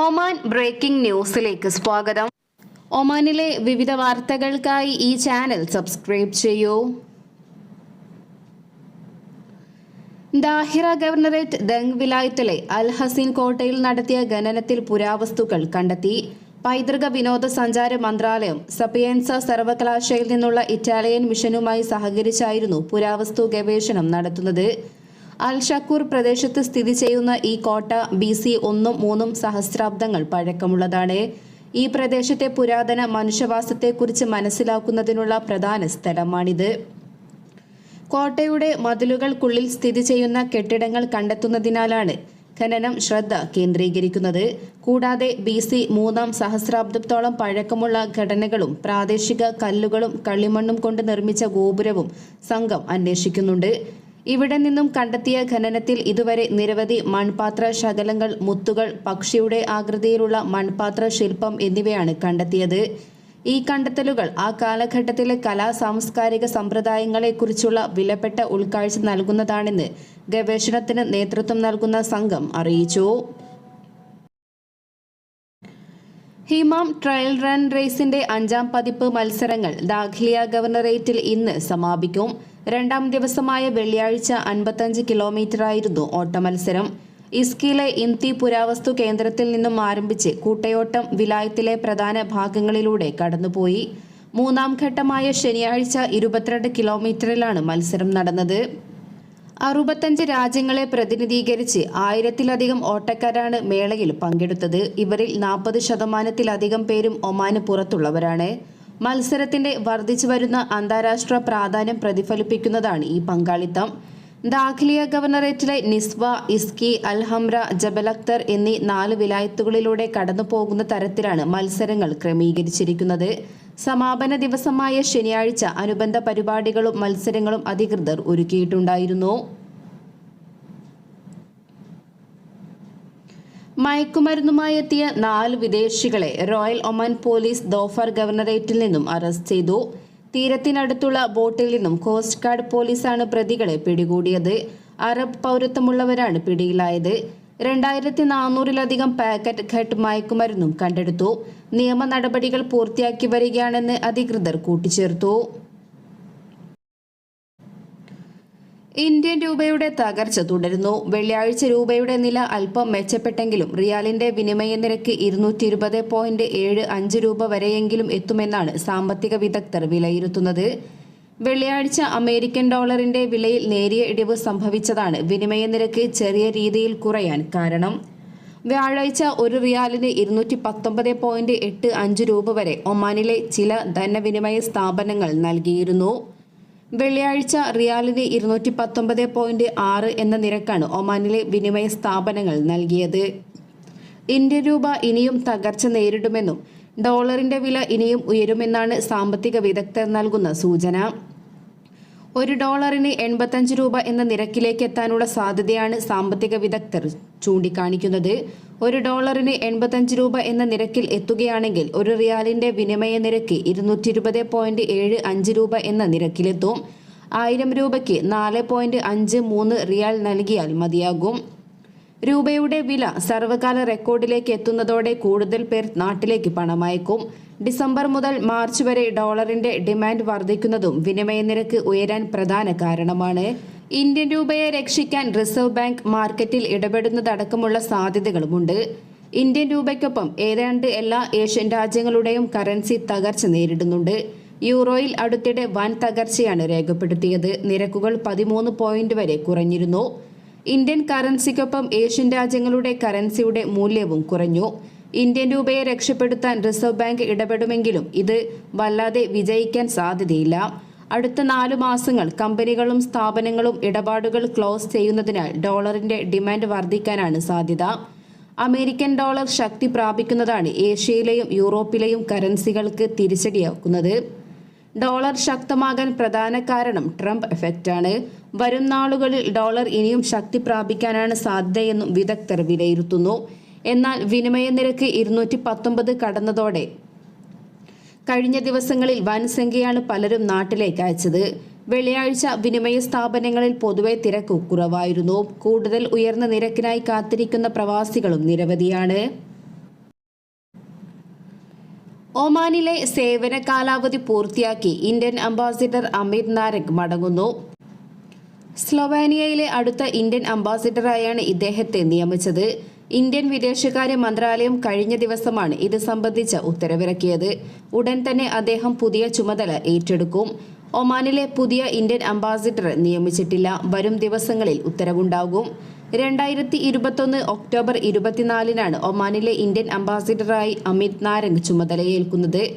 Oman breaking ന്യൂസിലേക്ക് സ്വാഗതം. ഒമാനിലെ വിവിധ വാർത്തകൾക്കായി ഈ ചാനൽ സബ്സ്ക്രൈബ് ചെയ്യൂ. ദാഹിറ ഗവർണറേറ്റ് ദങ് വിലായത്തിലെ അൽ ഹസീൻ കോട്ടയിൽ നടത്തിയ ഖനനത്തിൽ പുരാവസ്തുക്കൾ കണ്ടെത്തി. പൈതൃക വിനോദസഞ്ചാര മന്ത്രാലയം സപ്പിയൻസ സർവകലാശാലയിൽ നിന്നുള്ള ഇറ്റാലിയൻ മിഷനുമായി സഹകരിച്ചായിരുന്നു പുരാവസ്തു ഗവേഷണം നടത്തുന്നത്. അൽ ഷക്കൂർ പ്രദേശത്ത് സ്ഥിതി ചെയ്യുന്ന ഈ കോട്ട ബി സി ഒന്നും മൂന്നും സഹസ്രാബ്ദങ്ങൾ പഴക്കമുള്ളതാണ്. ഈ പ്രദേശത്തെ പുരാതന മനുഷ്യവാസത്തെക്കുറിച്ച് മനസ്സിലാക്കുന്നതിനുള്ള പ്രധാന സ്ഥലമാണിത്. കോട്ടയുടെ മതിലുകൾക്കുള്ളിൽ സ്ഥിതി ചെയ്യുന്ന കെട്ടിടങ്ങൾ കണ്ടെത്തുന്നതിനാലാണ് ഖനനം ശ്രദ്ധ കേന്ദ്രീകരിക്കുന്നത്. കൂടാതെ ബി സി മൂന്നാം സഹസ്രാബ്ദത്തോളം പഴക്കമുള്ള ഘടനകളും പ്രാദേശിക കല്ലുകളും കളിമണ്ണും കൊണ്ട് നിർമ്മിച്ച ഗോപുരവും സംഘം അന്വേഷിക്കുന്നുണ്ട്. ഇവിടെ നിന്നും കണ്ടെത്തിയ ഖനനത്തിൽ ഇതുവരെ നിരവധി മൺപാത്ര ശകലങ്ങൾ മുത്തുകൾ പക്ഷിയുടെ ആകൃതിയിലുള്ള മൺപാത്ര ശില്പം എന്നിവയാണ് കണ്ടെത്തിയത്. ഈ കണ്ടെത്തലുകൾ ആ കാലഘട്ടത്തിലെ കലാ സാംസ്കാരിക സമ്പ്രദായങ്ങളെക്കുറിച്ചുള്ള വിലപ്പെട്ട ഉൾക്കാഴ്ച നൽകുന്നതാണെന്ന് ഗവേഷണത്തിന് നേതൃത്വം നൽകുന്ന സംഘം അറിയിച്ചു. ഹിമാം ട്രയൽ റൺ റേസിന്റെ അഞ്ചാം പതിപ്പ് മത്സരങ്ങൾ ദാഖ്ലിയ ഗവർണറേറ്റിൽ ഇന്ന് സമാപിക്കും. രണ്ടാം ദിവസമായ വെള്ളിയാഴ്ച അൻപത്തഞ്ച് കിലോമീറ്ററായിരുന്നു ഓട്ടമത്സരം. ഇസ്കിയിലെ ഇംതി പുരാവസ്തു കേന്ദ്രത്തിൽ നിന്നും ആരംഭിച്ച് കൂട്ടയോട്ടം വിലായത്തിലെ പ്രധാന ഭാഗങ്ങളിലൂടെ കടന്നുപോയി. മൂന്നാം ഘട്ടമായ ശനിയാഴ്ച ഇരുപത്തിരണ്ട് കിലോമീറ്ററിലാണ് മത്സരം നടന്നത്. അറുപത്തഞ്ച് രാജ്യങ്ങളെ പ്രതിനിധീകരിച്ച് ആയിരത്തിലധികം ഓട്ടക്കാരാണ് മേളയിൽ പങ്കെടുത്തത്. ഇവരിൽ നാൽപ്പത് ശതമാനത്തിലധികം പേരും ഒമാന് പുറത്തുള്ളവരാണ്. മത്സരത്തിന്റെ വർദ്ധിച്ചു വരുന്ന അന്താരാഷ്ട്ര പ്രാധാന്യം പ്രതിഫലിപ്പിക്കുന്നതാണ് ഈ പങ്കാളിത്തം. Dakhiliya ഗവർണറേറ്റിലെ Nizwa Izki Al Hamra Jabal Akhdar എന്നീ നാല് വിലായത്തുകളിലൂടെ കടന്നു പോകുന്ന തരത്തിലാണ് മത്സരങ്ങൾ ക്രമീകരിച്ചിരിക്കുന്നത്. സമാപന ദിവസമായ ശനിയാഴ്ച അനുബന്ധ പരിപാടികളും മത്സരങ്ങളും അധികൃതർ ഒരുക്കിയിട്ടുണ്ടായിരുന്നു. മയക്കുമരുന്നുമായി എത്തിയ നാല് വിദേശികളെ റോയൽ ഒമാൻ പോലീസ് ദോഫർ ഗവർണറേറ്റിൽ നിന്നും അറസ്റ്റ് ചെയ്തു. തീരത്തിനടുത്തുള്ള ബോട്ടിൽ നിന്നും കോസ്റ്റ് ഗാർഡ് പോലീസാണ് പ്രതികളെ പിടികൂടിയത്. അറബ് പൗരത്വമുള്ളവരാണ് പിടിയിലായത്. രണ്ടായിരത്തി നാനൂറിലധികം പാക്കറ്റ് ഘട്ട് മയക്കുമരുന്നും കണ്ടെടുത്തു. നിയമ നടപടികൾ പൂർത്തിയാക്കി വരികയാണെന്ന് അധികൃതർ കൂട്ടിച്ചേർത്തു. ഇന്ത്യൻ രൂപയുടെ തകർച്ച തുടരുന്നു. വെള്ളിയാഴ്ച രൂപയുടെ നില അല്പം മെച്ചപ്പെട്ടെങ്കിലും റിയാലിന്റെ വിനിമയ നിരക്ക് ഇരുന്നൂറ്റി ഇരുപത് പോയിന്റ് ഏഴ് അഞ്ച് രൂപ വരെയെങ്കിലും എത്തുമെന്നാണ് സാമ്പത്തിക വിദഗ്ധർ വിലയിരുത്തുന്നത്. വെള്ളിയാഴ്ച അമേരിക്കൻ ഡോളറിന്റെ വിലയിൽ നേരിയ ഇടിവ് സംഭവിച്ചതാണ് വിനിമയ നിരക്ക് ചെറിയ രീതിയിൽ കുറയാൻ കാരണം. വ്യാഴാഴ്ച ഒരു റിയാലിന് ഇരുന്നൂറ്റി പത്തൊമ്പത് പോയിന്റ് എട്ട് അഞ്ച് രൂപ വരെ ഒമാനിലെ ചില ധനവിനിമയ സ്ഥാപനങ്ങൾ നൽകിയിരുന്നു. വെള്ളിയാഴ്ച റിയാലിന് ഇരുന്നൂറ്റി പത്തൊമ്പത് പോയിന്റ് ആറ് എന്ന നിരക്കാണ് ഒമാനിലെ വിനിമയ സ്ഥാപനങ്ങൾ നൽകിയത്. ഇന്ത്യൻ രൂപ ഇനിയും തകർച്ച നേരിടുമെന്നും ഡോളറിന്റെ വില ഇനിയും ഉയരുമെന്നാണ് സാമ്പത്തിക വിദഗ്ധർ നൽകുന്ന സൂചന. ഒരു ഡോളറിന് എൺപത്തഞ്ച് രൂപ എന്ന നിരക്കിലേക്ക് എത്താനുള്ള സാധ്യതയാണ് സാമ്പത്തിക വിദഗ്ധർ ചൂണ്ടിക്കാണിക്കുന്നത്. ഒരു ഡോളറിന് എൺപത്തഞ്ച് രൂപ എന്ന നിരക്കിൽ എത്തുകയാണെങ്കിൽ ഒരു റിയാലിന്റെ വിനിമയ നിരക്ക് ഇരുന്നൂറ്റി ഇരുപത് പോയിന്റ് ഏഴ് അഞ്ച് രൂപ എന്ന നിരക്കിലെത്തും. ആയിരം രൂപയ്ക്ക് നാല് പോയിന്റ് അഞ്ച് മൂന്ന് റിയാൽ നൽകിയാൽ മതിയാകും. രൂപയുടെ വില സർവകാല റെക്കോർഡിലേക്ക് എത്തുന്നതോടെ കൂടുതൽ പേർ നാട്ടിലേക്ക് പണമയക്കും. ഡിസംബർ മുതൽ മാർച്ച് വരെ ഡോളറിന്റെ ഡിമാൻഡ് വർദ്ധിക്കുന്നതും വിനിമയ നിരക്ക് ഉയരാൻ പ്രധാന കാരണമാണ്. ഇന്ത്യൻ രൂപയെ രക്ഷിക്കാൻ റിസർവ് ബാങ്ക് മാർക്കറ്റിൽ ഇടപെടുന്നതടക്കമുള്ള സാധ്യതകളുമുണ്ട്. ഇന്ത്യൻ രൂപയ്ക്കൊപ്പം ഏതാണ്ട് എല്ലാ ഏഷ്യൻ രാജ്യങ്ങളുടെയും കറൻസി തകർച്ച നേരിടുന്നുണ്ട്. യൂറോയിൽ അടുത്തിടെ വൻ തകർച്ചയാണ് രേഖപ്പെടുത്തിയത്. നിരക്കുകൾ പതിമൂന്ന് പോയിന്റ് വരെ കുറഞ്ഞിരുന്നു. ഇന്ത്യൻ കറൻസിക്കൊപ്പം ഏഷ്യൻ രാജ്യങ്ങളുടെ കറൻസിയുടെ മൂല്യവും കുറഞ്ഞു. ഇന്ത്യൻ രൂപയെ രക്ഷപ്പെടുത്താൻ റിസർവ് ബാങ്ക് ഇടപെടുമെങ്കിലും ഇത് വല്ലാതെ വിജയിക്കാൻ സാധ്യതയില്ല. അടുത്ത നാലു മാസങ്ങൾ കമ്പനികളും സ്ഥാപനങ്ങളും ഇടപാടുകൾ ക്ലോസ് ചെയ്യുന്നതിനാൽ ഡോളറിന്റെ ഡിമാൻഡ് വർദ്ധിക്കാനാണ് സാധ്യത. അമേരിക്കൻ ഡോളർ ശക്തി പ്രാപിക്കുന്നതാണ് ഏഷ്യയിലെയും യൂറോപ്പിലെയും കറൻസികൾക്ക് തിരിച്ചടിയാക്കുന്നത്. ഡോളർ ശക്തമാകാൻ പ്രധാന കാരണം ട്രംപ് എഫക്റ്റാണ് വരും നാളുകളിൽ ഡോളർ ഇനിയും ശക്തി പ്രാപിക്കാനാണ് സാധ്യതയെന്നും വിദഗ്ധർ വിലയിരുത്തുന്നു. എന്നാൽ വിനിമയ നിരക്ക് ഇരുന്നൂറ്റി പത്തൊമ്പത് കടന്നതോടെ കഴിഞ്ഞ ദിവസങ്ങളിൽ വൻ സംഖ്യയാണ് പലരും നാട്ടിലേക്ക് അയച്ചത്. വെള്ളിയാഴ്ച വിനിമയ സ്ഥാപനങ്ങളിൽ പൊതുവെ തിരക്ക് കുറവായിരുന്നു. കൂടുതൽ ഉയർന്ന നിരക്കിനായി കാത്തിരിക്കുന്ന പ്രവാസികളും നിരവധിയാണ്. ഒമാനിലെ സേവന കാലാവധി പൂർത്തിയാക്കി ഇന്ത്യൻ അംബാസിഡർ അമിത് നാരക് മടങ്ങുന്നു. സ്ലൊവേനിയയിലെ അടുത്ത ഇന്ത്യൻ അംബാസിഡറായാണ് ഇദ്ദേഹത്തെ നിയമിച്ചത്. ഇന്ത്യൻ വിദേശകാര്യ മന്ത്രാലയം കഴിഞ്ഞ ദിവസമാണ് ഇത് സംബന്ധിച്ച ഉത്തരവിറക്കിയത്. ഉടൻ തന്നെ അദ്ദേഹം പുതിയ ചുമതല ഏറ്റെടുക്കും. ഒമാനിലെ പുതിയ ഇന്ത്യൻ അംബാസിഡർ നിയമിച്ചിട്ടില്ല. വരും ദിവസങ്ങളിൽ ഉത്തരവുണ്ടാകും. രണ്ടായിരത്തി ഇരുപത്തൊന്ന് ഒക്ടോബർ ഇരുപത്തിനാലിനാണ് ഒമാനിലെ ഇന്ത്യൻ അംബാസിഡറായി അമിത് നാരംഗ് ചുമതലയേൽക്കുന്നത്.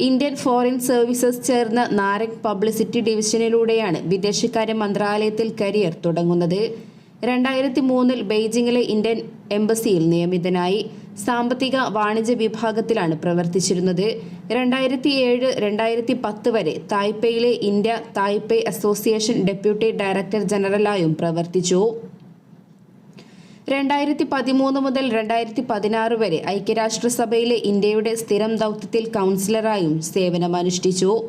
ഇന്ത്യൻ ഫോറിൻ സർവീസസ് ചേർന്ന നാരംഗ് പബ്ലിസിറ്റി ഡിവിഷനിലൂടെയാണ് വിദേശകാര്യ മന്ത്രാലയത്തിൽ കരിയർ തുടങ്ങുന്നത്. രണ്ടായിരത്തി മൂന്നിൽ ബെയ്ജിങ്ങിലെ ഇന്ത്യൻ എംബസിയിൽ നിയമിതനായി സാമ്പത്തിക വാണിജ്യ വിഭാഗത്തിലാണ് പ്രവർത്തിച്ചിരുന്നത്. രണ്ടായിരത്തി ഏഴ് രണ്ടായിരത്തി പത്ത് വരെ തായ്പേയിലെ India Taipei association deputy director ജനറലായും പ്രവർത്തിച്ചു. രണ്ടായിരത്തി പതിമൂന്ന് മുതൽ രണ്ടായിരത്തി പതിനാറ് വരെ ഐക്യരാഷ്ട്രസഭയിലെ ഇന്ത്യയുടെ സ്ഥിരം ദൗത്യത്തിൽ കൗൺസിലറായും സേവനമനുഷ്ഠിച്ചു.